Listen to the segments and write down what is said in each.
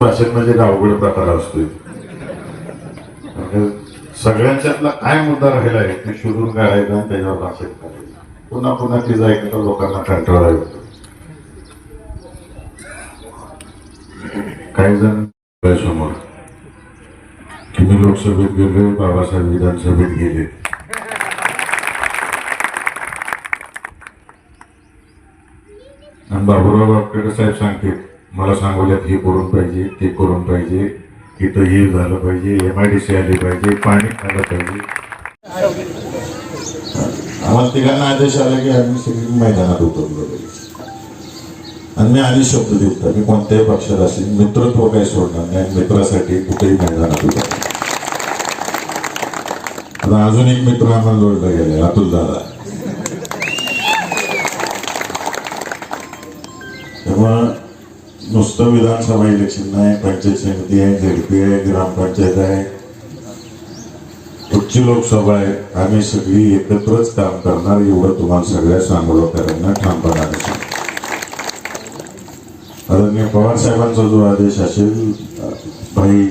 भाषण म्हणजे अवघड प्रकार असतोय. म्हणजे सगळ्यांच्यातला काय मुद्दा राहिला आहे ते शोधून काढायचा आणि त्याच्यावर भाषण करायचं पुन्हा पुन्हा ते जायचं तर लोकांना कंटाळा काही जण समोर. तुम्ही लोकसभेत गेले बाबासाहेब विधानसभेत गेले. आणि बाबूराव बापकडे साहेब सांगते मला सांगवल्यात हे करून पाहिजे ते करून पाहिजे इथं हे झालं पाहिजे एम आय डी सी आली पाहिजे पाणी आलं पाहिजे. आम्हाला तिघांना आदेश आला की आम्ही सगळी मैदानात उतरलो. आणि मी आधी शब्द देतो मी कोणत्याही पक्षात असेल मित्रत्व काही सोडणार नाही मित्रासाठी कुठेही मैदानात उतरणार आता अजून एक मित्र आम्हाला जोडला गेले अतुल दादा. तेव्हा नुसतं विधानसभा इलेक्शन नाही पंचायत समिती आहे झेडपी आहे ग्रामपंचायत आहे. उच्च लोकसभा आहे. आम्ही सगळी एकत्रच काम करणार एवढं तुम्हाला सगळ्या सांगोळकरांना ठामपणा आदरणीय पवार साहेबांचा जो आदेश असेल भाई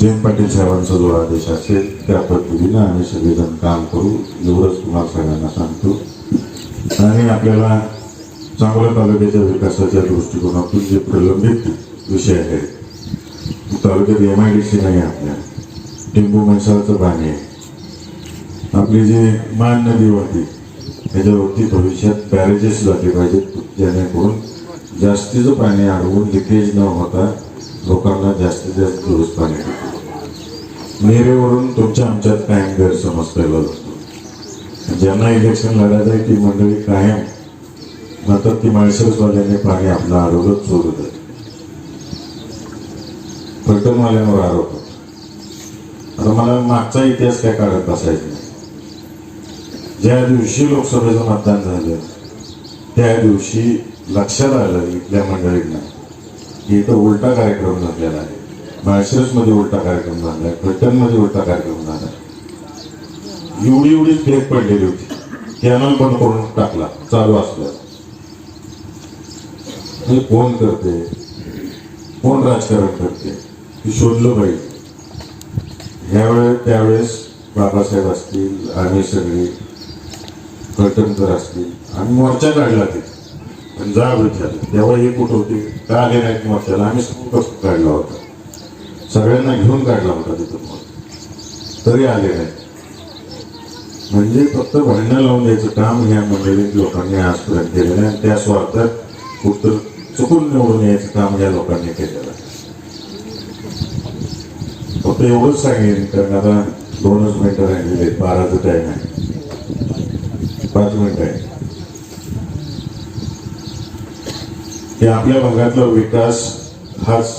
जयंत पाटील साहेबांचा जो आदेश असेल त्या पद्धतीने आम्ही सगळेजण काम करू एवढंच तुम्हाला सगळ्यांना सांगतो. आणि आपल्याला चांगल्या तालुक्याच्या विकासाच्या दृष्टिकोनातून जे प्रलंबित विषय आहेत तालुक्यात एम आय डी सी नाही आपल्या. टिंबू म्हैसाळचं पाणी आहे. आपली जी मान नदी होती त्याच्यावरती भविष्यात बॅरेजेस झाले पाहिजेत जेणेकरून जास्तीचं पाणी अडवून लिकेज न होता लोकांना जास्तीत जास्त दिवस पाणी भेटेल नेरेवरून तुमच्या आमच्यात कायम गैरसमज केला जातो ज्यांना इलेक्शन लढायचं आहे ती मंडळी कायम नंतर ती माळशिरसवाल्याने पाणी आपलं अडवलं चोरत आहे फलटणवाल्यांवर आरोप होता. आता मला मागचा इतिहास काय काढत बसायचा नाही. ज्या दिवशी लोकसभेचं मतदान झालं त्या दिवशी लक्षात आलं इथल्या मंडळींना की इथं उलटा कार्यक्रम झालेला आहे. माळशिरसमध्ये उलटा कार्यक्रम झाला आहे फलटणमध्ये उलटा कार्यक्रम झाला एवढी एवढी फेक पडलेली होती. कॅनल बंद करून टाकला चालू असल्या हे कोण करते. कोण राजकारण करते. हे शोधलं पाहिजे ह्यावेळे त्यावेळेस बाबासाहेब असतील आम्ही सगळे कळटणकर असतील आणि मोर्चा काढला ते. पण जा विचारलं तेव्हा हे कुठं होते? का आले नाहीत मोर्चाला? आम्ही खूपच काढला होता. सगळ्यांना घेऊन काढला होता तिथं मोर्चा. तरी आले नाही म्हणजे फक्त भांडणं लावून द्यायचं काम ह्या मंडळीत लोकांनी आजपर्यंत केलेलं आहे. आणि त्या स्वार्थात कुठं चुकून निवडून यायचं काम या लोकांनी केलेलं फक्त एवढंच सांगेन कारण आता दोनच मिनिटं राहिलेले बाराचं टाईम आहे पाच मिनिटं आहे हे आपल्या भागातला विकास हाच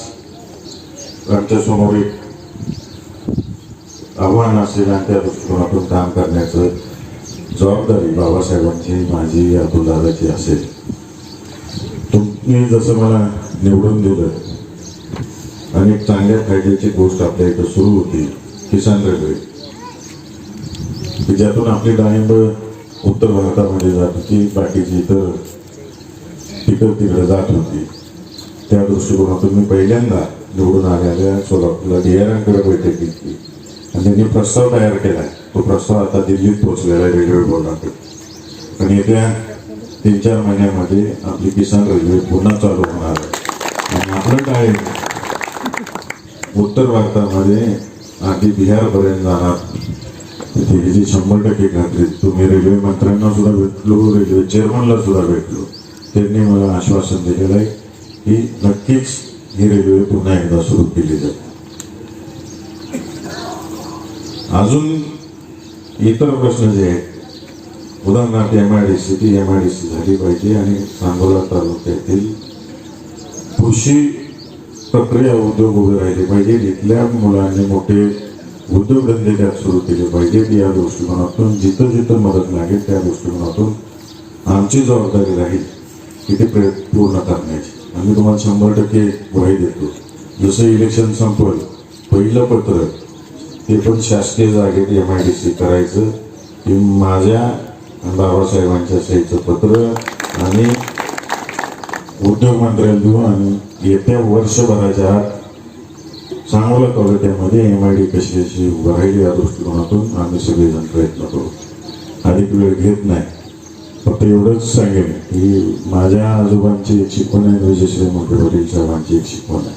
आमच्यासमोर एक आव्हान असेल आणि त्या दृष्टिकोनातून काम करण्याचं जबाबदारी बाबासाहेबांची माझी अतुलदादाची असेल मी जसं मला निवडून दिलं आणि चांगल्या फायद्याची गोष्ट आपल्या इथं सुरू होती किसान रेल्वे. की ज्यातून आपली डाळिंब उत्तर भारतामध्ये जात होती बाकीची इतर तिकडं तिकडे जात होती. त्या दृष्टिकोनातून मी पहिल्यांदा निवडून आलेल्या सोलापूरला डिआरांकडे बैठक घेतली. आणि त्यांनी प्रस्ताव तयार केला. तो प्रस्ताव आता दिल्लीत पोहोचलेला आहे रेल्वे बोर्डाकडे. आणि येत्या तीन चार महिन्यामध्ये आपली किसान रेल्वे पुन्हा चालू होणार आहे. आणि आपलं काय? उत्तर भारतामध्ये आधी बिहारपर्यंत जाणार. तिथे ह्याची शंभर टक्के खात्री. तुम्ही रेल्वे मंत्र्यांना सुद्धा भेटलो रेल्वे चेअरमनला सुद्धा भेटलो. त्यांनी मला आश्वासन दिलेलं आहे की नक्कीच ही रेल्वे पुन्हा एकदा सुरू केली जाते अजून इतर प्रश्न जे आहेत उदाहरणार्थ एम आय डी सी ती एम आय डी सी झाली पाहिजे आणि सांगोला तालुक्यातील कृषी प्रक्रिया उद्योग उभे राहिले पाहिजे. इथल्या मुलांनी मोठे उद्योगधंदे त्यात सुरू केले पाहिजेत या दृष्टिकोनातून जिथं जिथं मदत लागेल त्या दृष्टिकोनातून आमची जबाबदारी राहील की ते प्रयत्न पूर्ण करण्याची. आम्ही तुम्हाला शंभर टक्के ग्वाही देतो. जसं इलेक्शन संपलं पहिलं पत्र ते पण शासकीय जागेत एम आय डी सी करायचं. की माझ्या बाबासाहेबांच्या सहीचं पत्र आणि उद्योग मंत्र्याला आणि येत्या वर्षभराच्या आत सांगोला तालुक्यामध्ये एम आय डी कशी अशी उभं राहील या दृष्टिकोनातून आम्ही सगळेजण प्रयत्न करू. अधिक वेळ घेत नाही. फक्त एवढंच सांगेन की माझ्या आजोबांची एक शिकवण आहे विजयश्री मोठे वडील साहेबांची एक शिकवण आहे.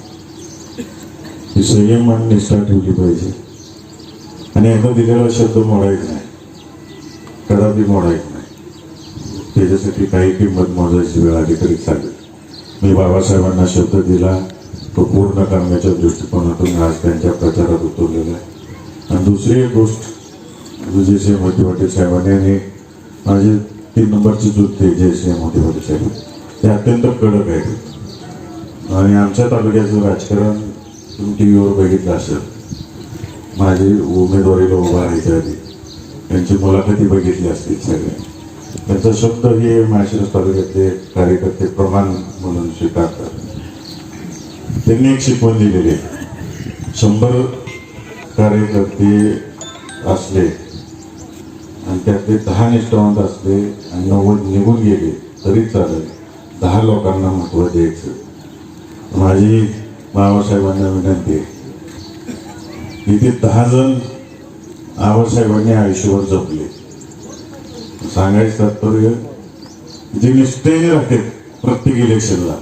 की संयम आणि निष्ठा ठेवली पाहिजे. आणि एकदा दिलेला शब्द मोडायचा नाही. कदापि मोडायचा नाही. त्याच्यासाठी काही किंमत मोजायची वेळ आली तरी चालेल. मी बाबासाहेबांना शब्द दिला तो पूर्ण करण्याच्या दृष्टिकोनातून आज त्यांच्या प्रचारात उतरलेला आहे. आणि दुसरी एक गोष्ट विजयसिंह मोठेवाटे साहेबांनी आणि माझे तीन नंबरचे जुळते जयसिंह मोठेवाटे साहेब ते अत्यंत कडक आहेत. आणि आमच्या तालुक्याचं राजकारण तुम्ही टी व्हीवर बघितलं असेल. माझी उमेदवारीला उभा राहायच्या आधी त्यांची मुलाखती बघितली असतील सगळे. त्यांचा शब्द हे माळशिरस तालुक्यातले कार्यकर्ते प्रमाण म्हणून स्वीकारतात. त्यांनी एक शिकवण दिलेली आहे. शंभर कार्यकर्ते असले आणि त्यातले दहा निष्ठावंत असले आणि नव्वद निघून गेले तरी चालेल. दहा लोकांना महत्त्व द्यायचं. माझी बाबासाहेबांना विनंती आहे. इथे दहा जण आबासाहेबांनी आयुष्यभर जपले. सांगायचं तात्पर्य जे निष्ठेने राहते प्रत्येक इलेक्शनला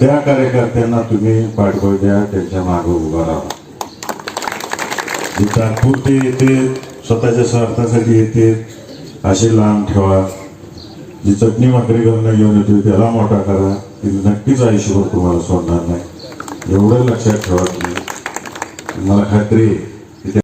त्या कार्यकर्त्यांना तुम्ही पाठबळ द्या त्यांच्या मागे उभा राहा. जे तात्पुरते येते स्वतःच्या स्वार्थासाठी येते असे लांब ठेवा. जी चटणी भाकरी घेऊन येते त्याला मोठा करा. तिथे नक्कीच आयुष्यभर तुम्हाला सोडणार नाही. एवढं लक्षात ठेवा तुम्ही. मला खात्री आहे.